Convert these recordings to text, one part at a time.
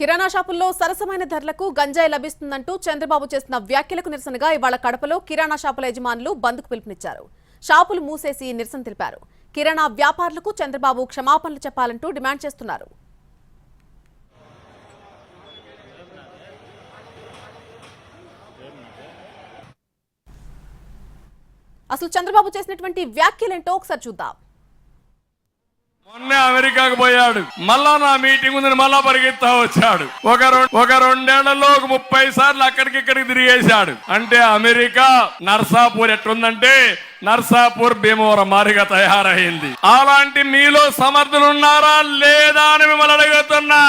కిరాణా షాపుల్లో సరసమైన ధరలకు గంజాయి లభిస్తుందంటూ చంద్రబాబు చేసిన వ్యాఖ్యలకు నిరసనగా ఇవాళ కడపలో కిరాణా షాపుల యజమానులు బంద్కు పిలుపునిచ్చారు. షాపులు మూసేసి నిరసన తెలిపారు. కిరాణా వ్యాపారులకు చంద్రబాబు క్షమాపణలు చెప్పాలంటూ డిమాండ్ చేస్తున్నారు. అసలు చంద్రబాబు చేసినటువంటి వ్యాఖ్యలేంటో ఒకసారి చూద్దాం. మొన్నే అమెరికాకు పోయాడు. మళ్ళా నా మీటింగ్ ఉందని మళ్ళా పరిగెత్తా వచ్చాడు. ఒక ఒక రెండేళ్ళలో ఒక ముప్పై సార్లు అక్కడికి ఇక్కడికి తిరిగేశాడు. అంటే అమెరికా నర్సాపూర్ ఎట్లుందంటే నర్సాపూర్ భీమవరం మారిగా తయారైంది. అలాంటి మీలో సమర్థులు ఉన్నారా లేదా అని మిమ్మల్ని అడుగుతున్నా.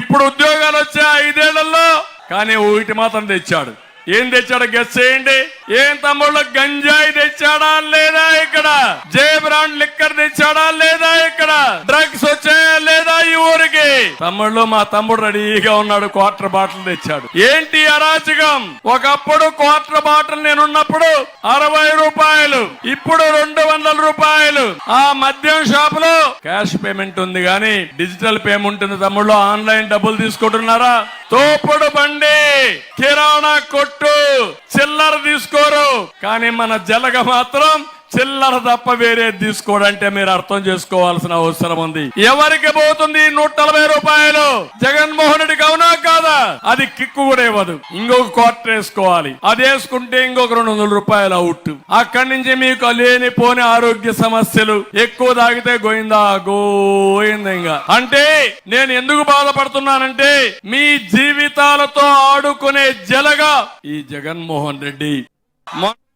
ఇప్పుడు ఉద్యోగాలు వచ్చే ఐదేళ్ళలో కానీ వీటి మాత్రం తెచ్చాడు. ఏం తెచ్చాడు గెస్ చేయండి. ఏం తమ్ముళ్ళు గంజాయి తెచ్చాడా లేదా ఇక్కడ? జే బ్రాండ్ లిక్కర్ తెచ్చాడా లేదా ఇక్కడ? డ్రగ్స్ వచ్చాయా లేదా ఈ ఊరికి? తమ్ముళ్ళు మా తమ్ముడు రెడీగా ఉన్నాడు క్వార్టర్ బాటిల్ తెచ్చాడు. ఏంటి అరాచకం? ఒకప్పుడు క్వార్టర్ బాటిల్ నేనున్నప్పుడు అరవై రూపాయలు ఇప్పుడు రెండు వందల రూపాయలు. ఆ మద్యం షాప్లో క్యాష్ పేమెంట్ ఉంది కానీ డిజిటల్ పేమెంట్ ఉంది తమ్ముళ్ళు ఆన్లైన్ డబ్బులు తీసుకుంటున్నారా? తోపుడు బండి! కిరాణా కొట్టు. చిల్లర తీసుకోరు. కానీ మన జలగ మాత్రం చిల్లర తప్ప వేరే తీసుకోడంటే మీరు అర్థం చేసుకోవాల్సిన అవసరం ఉంది. ఎవరికి పోతుంది నూట నలభై రూపాయలు? జగన్మోహన్ రెడ్డికి అవునా కాదా? అది కిక్కు కూడా ఇవ్వదు. ఇంకొక క్వార్టర్ వేసుకోవాలి. అది వేసుకుంటే ఇంకొక రెండు వందల రూపాయలు అవుట్. అక్కడి నుంచి మీకు లేనిపోని ఆరోగ్య సమస్యలు ఎక్కువ తాగితే గోయిందా? గోయిందా ఇంకా. అంటే నేను ఎందుకు బాధపడుతున్నానంటే మీ జీవితాలతో ఆడుకునే జలగా ఈ జగన్మోహన్ రెడ్డి. మొ-